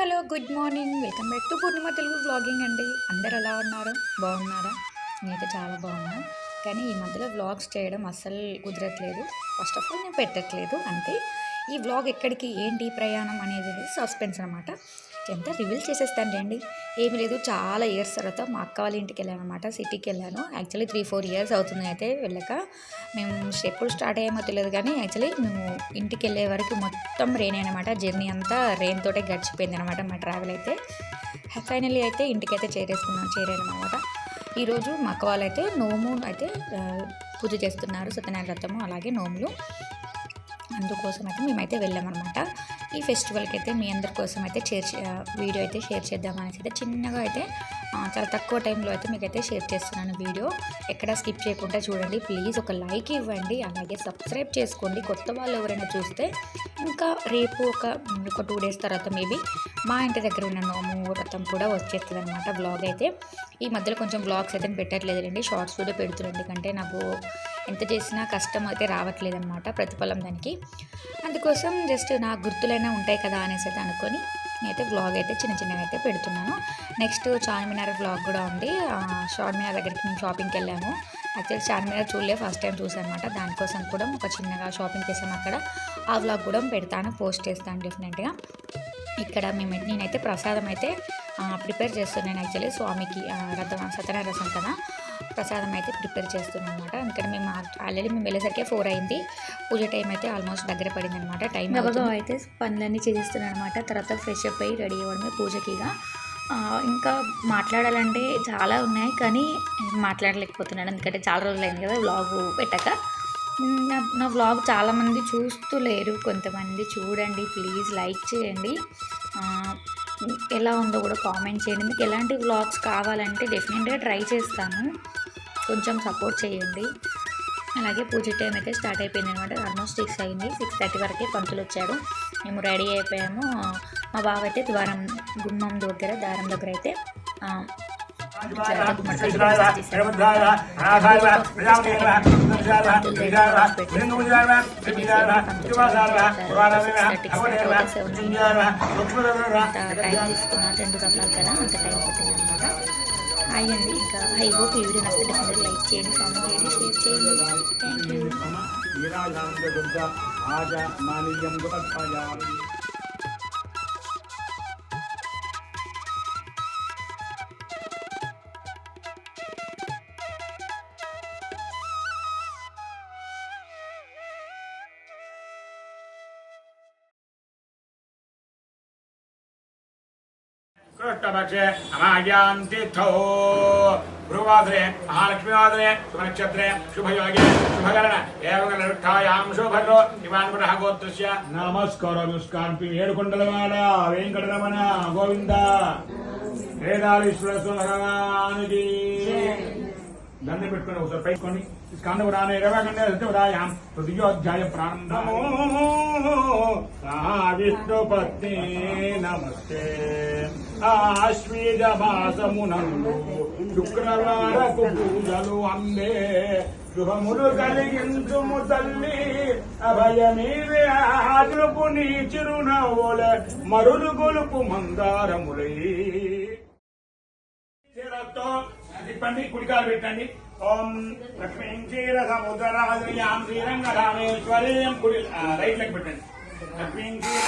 Hello good morning. Welcome back to Purnima Telugu vlogging అండి. అందరు ఎలా ఉన్నారు? బాగున్నారా? నేనైతే చాలా బాగున్నా. కానీ ఈ మధ్యలో వ్లాగ్స్ చేయడం అస్సలు కుదరట్లేదు. ఫస్ట్ ఆఫ్ ఆల్ నేను పెట్టట్లేదు. అంతే. ఈ వ్లాగ్ ఎక్కడికి ఏంటి ప్రయాణం అనేది సస్పెన్స్ అనమాట ఎంత రివీల్ చేసేస్తాను రండి ఏమి లేదు చాలా ఇయర్స్ తర్వాత మా అక్క వాళ్ళ ఇంటికి వెళ్ళాను అనమాట సిటీకి వెళ్ళాను. యాక్చువల్లీ త్రీ ఫోర్ ఇయర్స్ అవుతుంది అయితే వెళ్ళక. మేము ఎప్పుడు స్టార్ట్ అయ్యామో తెలియదు కానీ యాక్చువల్లీ మేము ఇంటికి వెళ్ళే వరకు మొత్తం రెయిన్ అనమాట జర్నీ అంతా రెయిన్ తోటే గడిచిపోయింది అనమాట మా ట్రావెల్ అయితే. ఫైనల్లీ అయితే ఇంటికి అయితే చేరేసుకున్నాం చేరాను అనమాట ఈరోజు మా అక్క వాళ్ళైతే నోము అయితే పూజ చేస్తున్నారు సత్యనారాయణ వ్రతము అలాగే నోములు. అందుకోసం అయితే మేమైతే వెళ్ళామన్నమాట. ఈ ఫెస్టివల్కి అయితే మీ అందరి కోసం అయితే షేర్ చే- వీడియో అయితే షేర్ చేద్దామనేసి అయితే చిన్నగా అయితే చాలా తక్కువ టైంలో అయితే మీకైతే షేర్ చేస్తున్నాను వీడియో. ఎక్కడ స్కిప్ చేయకుండా చూడండి. ప్లీజ్ ఒక లైక్ ఇవ్వండి. అలాగే సబ్స్క్రైబ్ చేసుకోండి. కొత్త వాళ్ళు ఎవరైనా చూస్తే ఇంకా రేపు ఒక ఒక టూ డేస్ తర్వాత మేబీ మా ఇంటి దగ్గర ఉన్న నోము వ్రతం కూడా వచ్చేస్తుంది అనమాట బ్లాగ్ అయితే. ఈ మధ్యలో కొంచెం బ్లాగ్స్ అయితే పెట్టట్లేదండి షార్ట్స్ వీడియో పెడుతున్నాను ఎందుకంటే నాకు ఎంత చేసినా కష్టం అయితే రావట్లేదన్నమాట ప్రతిఫలం దానికి. అందుకోసం జస్ట్ నా గుర్తులైనా ఉంటాయి కదా అనేసి అయితే అనుకొని నేనైతే వ్లాగ్ అయితే చిన్న చిన్నగా అయితే పెడుతున్నాను. నెక్స్ట్ చార్మినార్ వ్లాగ్ కూడా ఉంది. చార్మినార్ దగ్గరికి మేము షాపింగ్కి వెళ్ళాము. యాక్చువల్లీ చార్మినార్ చూడలే ఫస్ట్ టైం చూసాను అనమాట దానికోసం కూడా ఒక చిన్నగా షాపింగ్ చేసాము అక్కడ. ఆ వ్లాగ్ కూడా పెడతాను పోస్ట్ చేస్తాను డెఫినెట్గా ఇక్కడ మేము నేనైతే ప్రసాదం అయితే ప్రిపేర్ చేస్తున్నాను యాక్చువల్లీ స్వామికి రథం సత్యనారాయణ కదా. ప్రసాదం అయితే ప్రిపేర్ చేస్తున్నాను అనమాట ఎందుకంటే మేము ఆల్రెడీ మేము వెళ్ళేసరికి ఫోర్ అయింది. పూజ టైం అయితే ఆల్మోస్ట్ దగ్గర పడింది అనమాట టైం గబగబా అయితే పనులన్నీ చేసేస్తున్నాను అనమాట తర్వాత ఫ్రెష్ అప్ అయ్యి రెడీ అవ్వడమే పూజకిగా ఇంకా. మాట్లాడాలంటే చాలా ఉన్నాయి కానీ మాట్లాడలేకపోతున్నాను. ఎందుకంటే చాలా రోజులు అయింది కదా వ్లాగ్ పెట్టక. నా నా వ్లాగ్ చాలామంది చూస్తూ లేరు. కొంతమంది చూడండి ప్లీజ్ లైక్ చేయండి. ఎలా ఉందో కూడా కామెంట్ చేయండి. మీకు ఎలాంటి వ్లాగ్స్ కావాలంటే డెఫినెట్గా ట్రై చేస్తాను. కొంచెం సపోర్ట్ చేయండి. అలాగే పూజ టైం అయితే స్టార్ట్ అయిపోయింది అనమాట ఆల్మోస్ట్ సిక్స్ అయింది. సిక్స్ థర్టీ వరకే పంతులు వచ్చాడు మేము రెడీ అయిపోయాము. మా బావ అయితే ద్వారం గుమ్మం దగ్గర దారం దగ్గర అయితే రెండు రకాలు కదా అంత టైం పట్టింది అనమాట అయ్యండి ఇంకా ఐ హోప్ ఈ వీడియో నచ్చితే డెఫినెట్ లైక్ చేయండి కామెంట్ చేయండి షేర్ చేయండి థ్యాంక్ యూ కృష్ణపక్షే అమాయాంతిథో భృవాసరే మహాలక్ష్మీవాసరే శుభనక్షత్రే శుభయోగే శుభకరణ ఏవగలరుష్టాయాం శుభర్రో ఇవాన్ పునః గోత్రస్య నమస్కారం నమస్కారం ఏడుకొండలవాడ వెంకటరమణ గోవింద వేదాలీశ్వర భగవానుకి దండ పెట్టుకొని ఒకసారి పైకొని స్కంద పురాణ ఇరవై గంట సత్యవరాయాం తృతీయోధ్యాయ ప్రారంభమో విష్ణుపత్ని నమస్తే ఆశ్వీజ మాసమునందు శుక్రవారపు పూజలు అందే శుభములు కలిగించుము తల్లి అభయమీవే ఆదుపు నీ చిరునవ్వుల మరులు గొలుపు మందారములై తిప్పండి కుడికాలు పెట్టండి. ఓం లక్ష్మీం క్షీర సముద్రాశ్రియాం శ్రీరంగరామేశ్వరీం కుడి ఆ, రైట్ లెగ్ పెట్టండి. లక్ష్మీం క్షీర